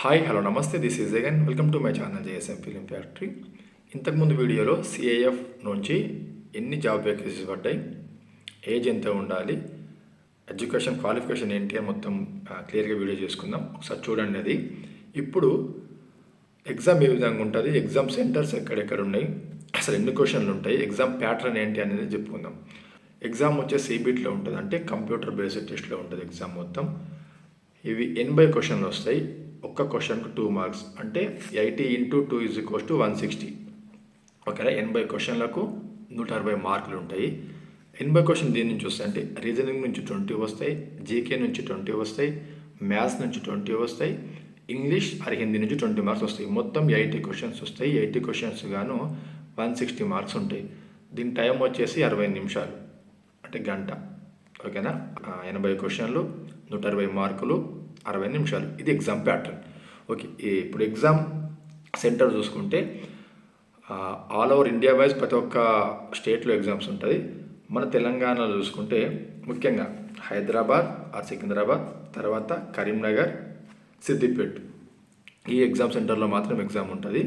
Hi hello నమస్తే this is again welcome to my channel JSM film factory ఇంతకుముందు వీడియోలో CIF నుంచి ఎన్ని జాబ్ వేకెన్సీస్ పడ్డాయి? ఏజ్ ఎంత ఉండాలి? ఎడ్యుకేషన్ క్వాలిఫికేషన్ ఏంటి అని మొత్తం క్లియర్గా వీడియో చేసుకుందాం. ఒకసారి చూడండి అది. ఇప్పుడు ఎగ్జామ్ ఏ విధంగా ఉంటుంది? ఎగ్జామ్ సెంటర్స్ ఎక్కడెక్కడ ఉన్నాయి? అసలు ఎన్ని క్వశ్చన్లు ఉంటాయి? ఎగ్జామ్ ప్యాటర్న్ ఏంటి అనేది చెప్పుకుందాం. ఎగ్జామ్ వచ్చే సిబిట్లో ఉంటుంది. అంటే కంప్యూటర్ బేస్డ్ టెస్ట్లో ఉంటుంది ఎగ్జామ్ మొత్తం. ఇవి ఎనభై క్వశ్చన్లు వస్తాయి. ఒక్క క్వశ్చన్కు టూ మార్క్స్ అంటే eighty into two is equals to one sixty ఓకేనా ఎనభై క్వశ్చన్లకు నూట అరవై మార్కులు ఉంటాయి. ఎనభై క్వశ్చన్ దీని నుంచి వస్తాయి? అంటే రీజనింగ్ నుంచి ట్వంటీ వస్తాయి జీకే నుంచి ట్వంటీ వస్తాయి మ్యాథ్స్ నుంచి ట్వంటీ వస్తాయి ఇంగ్లీష్ ఆర్ హిందీ నుంచి ట్వంటీ మార్క్స్ వస్తాయి. మొత్తం ఎయిటీ క్వశ్చన్స్ వస్తాయి. ఎయిటీ క్వశ్చన్స్ గాను వన్ సిక్స్టీ మార్క్స్ ఉంటాయి. దీని టైం వచ్చేసి అరవై నిమిషాలు. అంటే గంట. ఓకేనా? ఎనభై క్వశ్చన్లు నూట అరవై మార్కులు అరవై నిమిషాలు. ఇది ఎగ్జామ్ ప్యాటర్న్ ఓకే ఇప్పుడు ఎగ్జామ్ సెంటర్ చూసుకుంటే ఆల్ ఓవర్ ఇండియా వైజ్ ప్రతి ఒక్క స్టేట్లో ఎగ్జామ్స్ ఉంటుంది. మన తెలంగాణలో చూసుకుంటే ముఖ్యంగా హైదరాబాద్ ఆర్ సికింద్రాబాద్ తర్వాత కరీంనగర్ సిద్దిపేట్. ఈ ఎగ్జామ్ సెంటర్లో మాత్రం ఎగ్జామ్ ఉంటుంది.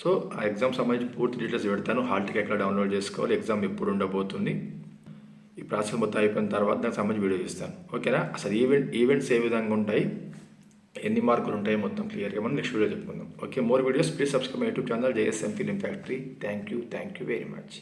సో ఆ ఎగ్జామ్ సంబంధించి పూర్తి డీటెయిల్స్ పెడతాను. హాల్ టికెట్ ఎక్కడ డౌన్లోడ్ చేసుకోవాలి. ఎగ్జామ్ ఎప్పుడు ఉండబోతుంది? ఈ ప్రాసెస్ మొత్తం అయిపోయిన తర్వాత దానికి సంబంధించి వీడియో ఇస్తాను ఓకేనా? అసలు ఈవెంట్ ఈవెంట్స్ ఏ విధంగా ఉంటాయి? ఎన్ని మార్కులు ఉంటాయి? మొత్తం క్లియర్గా మనం నెక్స్ట్ వీడియో చెప్పుకుందాం. Okay more videos. Please subscribe my YouTube channel JSM film factory thank you thank you very much.